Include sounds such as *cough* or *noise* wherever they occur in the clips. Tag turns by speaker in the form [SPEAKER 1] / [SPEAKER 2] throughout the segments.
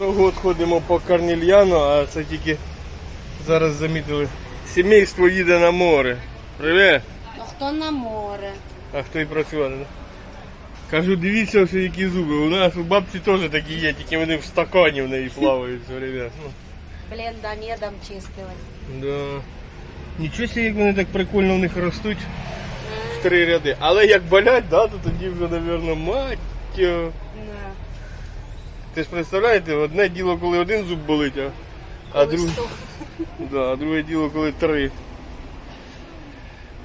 [SPEAKER 1] То год ходимо по Карнільяну, а це тільки зараз замітили. Сімейство їде на море. Привіт!
[SPEAKER 2] А хто на море?
[SPEAKER 1] А хто і працювати, да? Кажу, дивіться, ось які зуби. У нас у бабці теж такі є, тільки вони в стакані в неї *laughs* плавають все время. Ну,
[SPEAKER 2] Блін, да медом чистили.
[SPEAKER 1] да. Нічого собі, як вони так прикольно в них ростуть в три ряди. Але як болять, да, то тоді вже, мабуть, мать. Ти ж представляєте, одне діло, коли один зуб болить, а, а, друг... *laughs* да, а друге діло, коли три.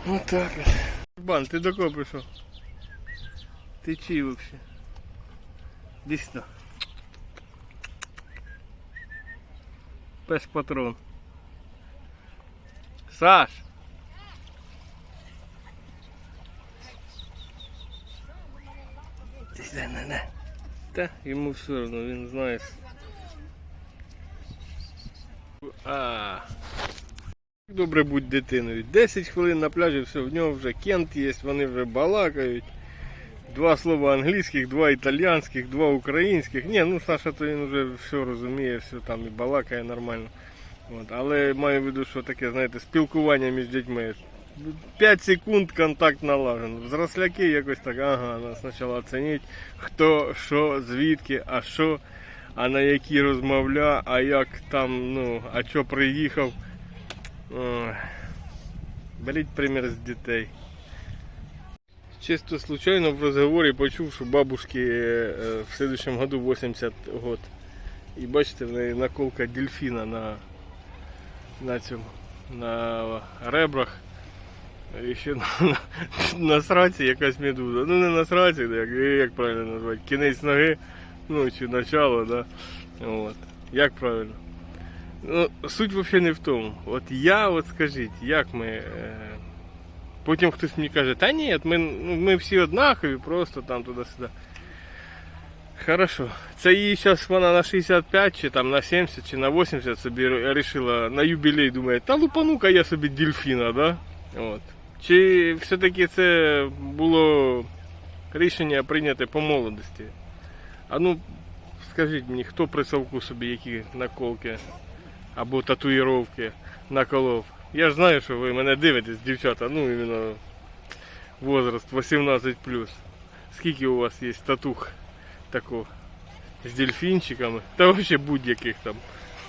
[SPEAKER 1] Ну так. Бан, ти до кого прийшов? Ти чий взагалі? Дійсно. Пес патрон. Саш! Дійсно, не, не. Та йому все одно, він знає. А. Добре будь дитиною. 10 хвилин на пляжі, все, в нього вже кент є, вони вже балакають. Два слова англійських, два італійських, два українських. Ні, ну Саша то він вже все розуміє, все там і балакає нормально. От. Але маю в виду, що таке, знаєте, спілкування між дітьми. 5 секунд контакт налажен. Взросляки якось так, ага, нас спочатку оцініть, хто, що, звідки, а що, а на які розмовля, а як там, ну, а що приїхав. Беріть примір з дітей. Чисто случайно в розговорі почув, що бабушки е, в следующем году 80 год. І бачите, в неї наколка дельфіна на, на цьому, на ребрах. І ще на, на, на сраці якась медуза. Ну не на сраці, як, як правильно назвати, кінець ноги, ну чи начало, да. От. Як правильно? Ну, суть взагалі не в тому. От я, от скажіть, як ми. Е... Потім хтось мені каже, та ні, ми, ну, ми всі однакові, просто там туди-сюди. Хорошо. Це її зараз вона на 65, чи там на 70, чи на 80 собі вирішила на юбілей, думає, та лупану-ка я собі дельфіна, да? От. Чи все-таки це було рішення прийняте по молодості? А ну, скажіть мені, хто при совку собі які наколки або татуїровки наколов? Я ж знаю, що ви мене дивитесь, дівчата, ну іменно возраст 18 Скільки у вас є татух такого з дельфінчиками? Та взагалі будь-яких там.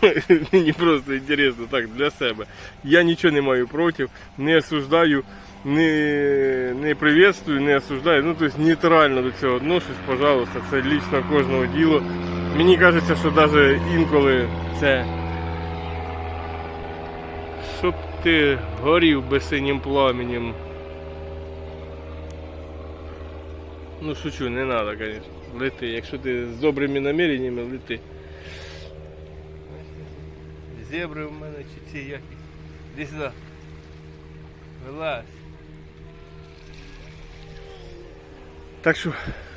[SPEAKER 1] *laughs* Мені просто інтересно так для себе. Я нічого не маю проти, не осуждаю, не, не приветствую, не осуждаю. Ну, тобто нейтрально до цього відношусь, пожалуйста, це лічно кожного діло. Мені кажеться, що навіть інколи це. Щоб ти горів безсинім пламенем. Ну шучу, не треба, звісно. Лети. Якщо ти з добрими наміреннями, лети. Зебри у мене чи ці які. Іди сюди. Вилазь. Так що,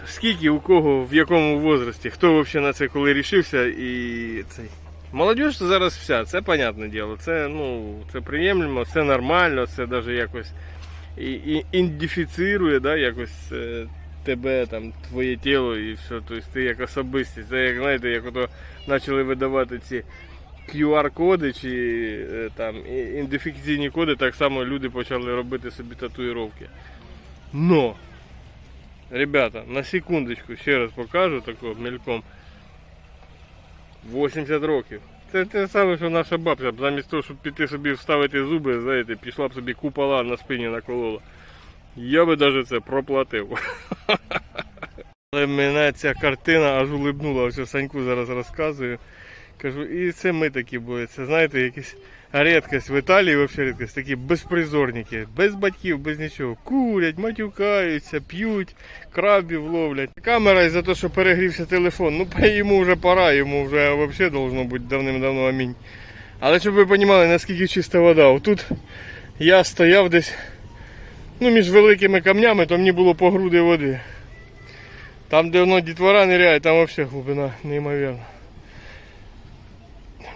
[SPEAKER 1] скільки у кого, в якому возрасті, хто взагалі на це коли рішився і цей. Молодіж зараз вся, це понятне діло. Це, ну, це приємлемо, це нормально, це навіть якось і, і ідентифіцирує, да, якось е, тебе, там, твоє тіло і все. Тобто ти як особистість. Це як знаєте, як ото почали видавати ці QR-коди чи е, там і- коди, так само люди почали робити собі татуїровки. Но, ребята, на секундочку ще раз покажу тако мельком. 80 років. Це те саме, що наша бабця, замість того, щоб піти собі вставити зуби, знаєте, пішла б собі купола на спині наколола. Я би навіть це проплатив. *laughs* Але мене ця картина аж улибнула, ось Саньку зараз розказую. Кажу, і це ми такі були. Це знаєте, якась рідкость в Італії, взагалі рідкость, такі безпризорники, без батьків, без нічого. Курять, матюкаються, п'ють, крабів ловлять. Камера із-за того, що перегрівся телефон. Ну *laughs* йому вже пора, йому вже взагалі должно бути давним-давно амінь. Але щоб ви розуміли, наскільки чиста вода. Отут я стояв десь ну, між великими камнями, то мені було по груди води. Там, де воно дітвора ниряє, там взагалі глибина неймовірна.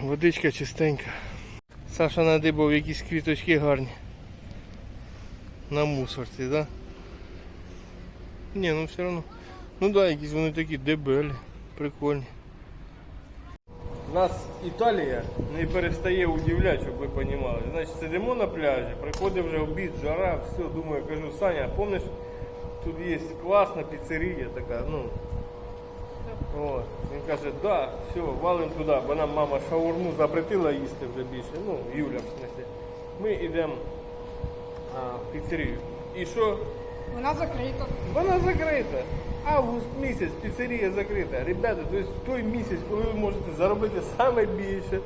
[SPEAKER 1] Водичка чистенька. Саша надибав якісь квіточки гарні. На мусорці? Да? Ні, ну все одно. Ну да, якісь вони такі дебелі, прикольні. Нас Італія не перестає удивляти, щоб ви розуміли. Значить, сидимо на пляжі, приходить вже обід, жара, все, думаю, кажу, Саня, помниш, тут є класна піцерія така, ну. От. Він каже, да, все, валим туди, бо нам мама шаурму запретила їсти вже більше. Ну, Юля в смысле. Ми йдемо в піцерію. І що?
[SPEAKER 3] Вона закрита.
[SPEAKER 1] Вона закрита. Август місяць, піцерія закрита. Ребята, то есть той місяць, коли ви можете заробити саме більше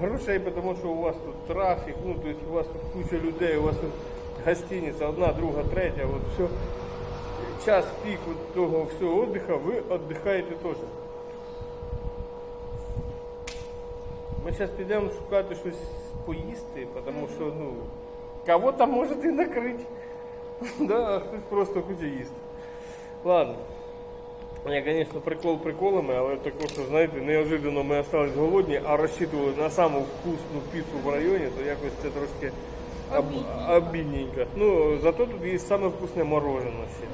[SPEAKER 1] грошей, тому що у вас тут трафік, ну то есть у вас тут куча людей, у вас тут гостиниця, одна, друга, третя, от все. Час пік от того всього віддиха, ви віддихаєте теж. Ми зараз підемо шукати щось поїсти, тому що ну, кого там можете накрити. Да, а хтось просто хоче їсти. Ладно. Я, звісно, прикол приколами, але також, що, знаєте, неожиданно ми остались голодні, а розчитували на саму вкусну піцу в районі, то якось це трошки об- обідненько. Ну, зато тут є саме вкусне мороженое ще.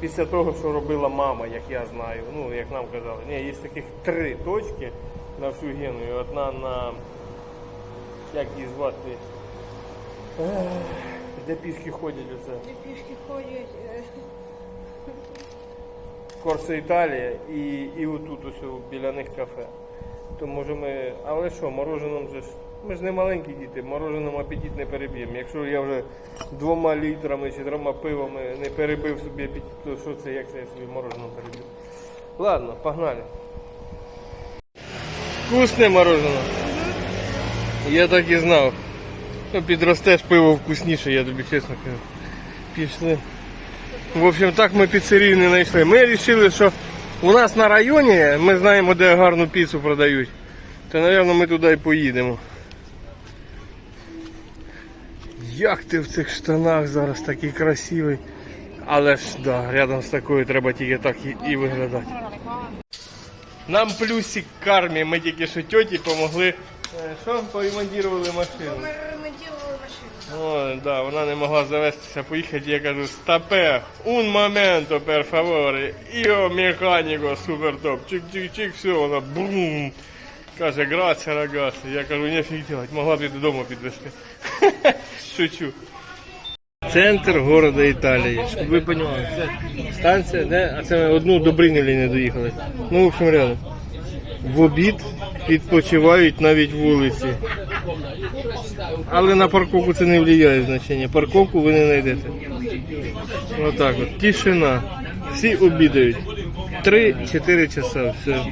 [SPEAKER 1] Після того, що робила мама, як я знаю, ну, як нам казали. Ні, є таких три точки на всю Гену. І одна на. Як її звати? Де пішки ходять оце?
[SPEAKER 3] Де пішки ходять. е,
[SPEAKER 1] Корса Італія і, і отут ось біля них кафе. То може ми. Але що, мороженом же ж. Ми ж не маленькі діти, мороженом апетит не переб'ємо. Якщо я вже двома літрами чи трьома пивами не перебив собі апетит, то що це, як це я собі мороженом переб'ю? Ладно, погнали. Вкусне мороженое. Я так і знав. Ну, підростеш пиво вкусніше, я тобі чесно кажу. Пішли. В общем, так ми піцерію не знайшли. Ми вирішили, що у нас на районі ми знаємо, де гарну піцу продають. То, мабуть, ми туди і поїдемо. Як ти в цих штанах зараз такий красивий. Але ж да, рядом з такою треба тільки так і, і виглядати. Нам плюсик кармі, ми тільки що тьоті допомогли. Що поремонтували машину?
[SPEAKER 3] Ми ремонтували машину.
[SPEAKER 1] О, да, вона не могла завестися, поїхати, я кажу, стопе, un momento, per favore, io mecanico, супер топ, чик-чик-чик, все, вона бум. Каже, грація, рагація. Я кажу, нефіг делать, могла б і додому підвезти. Шучу. Центр города Італії, щоб ви розуміли, це станція, де, а це ми одну до Бринелі не доїхали. Ну, в общем, рядом. В обід відпочивають навіть вулиці. Але на парковку це не впливає значення. Парковку ви не знайдете. Отак от. Тишина. Всі обідають. 3-4 часа. Все.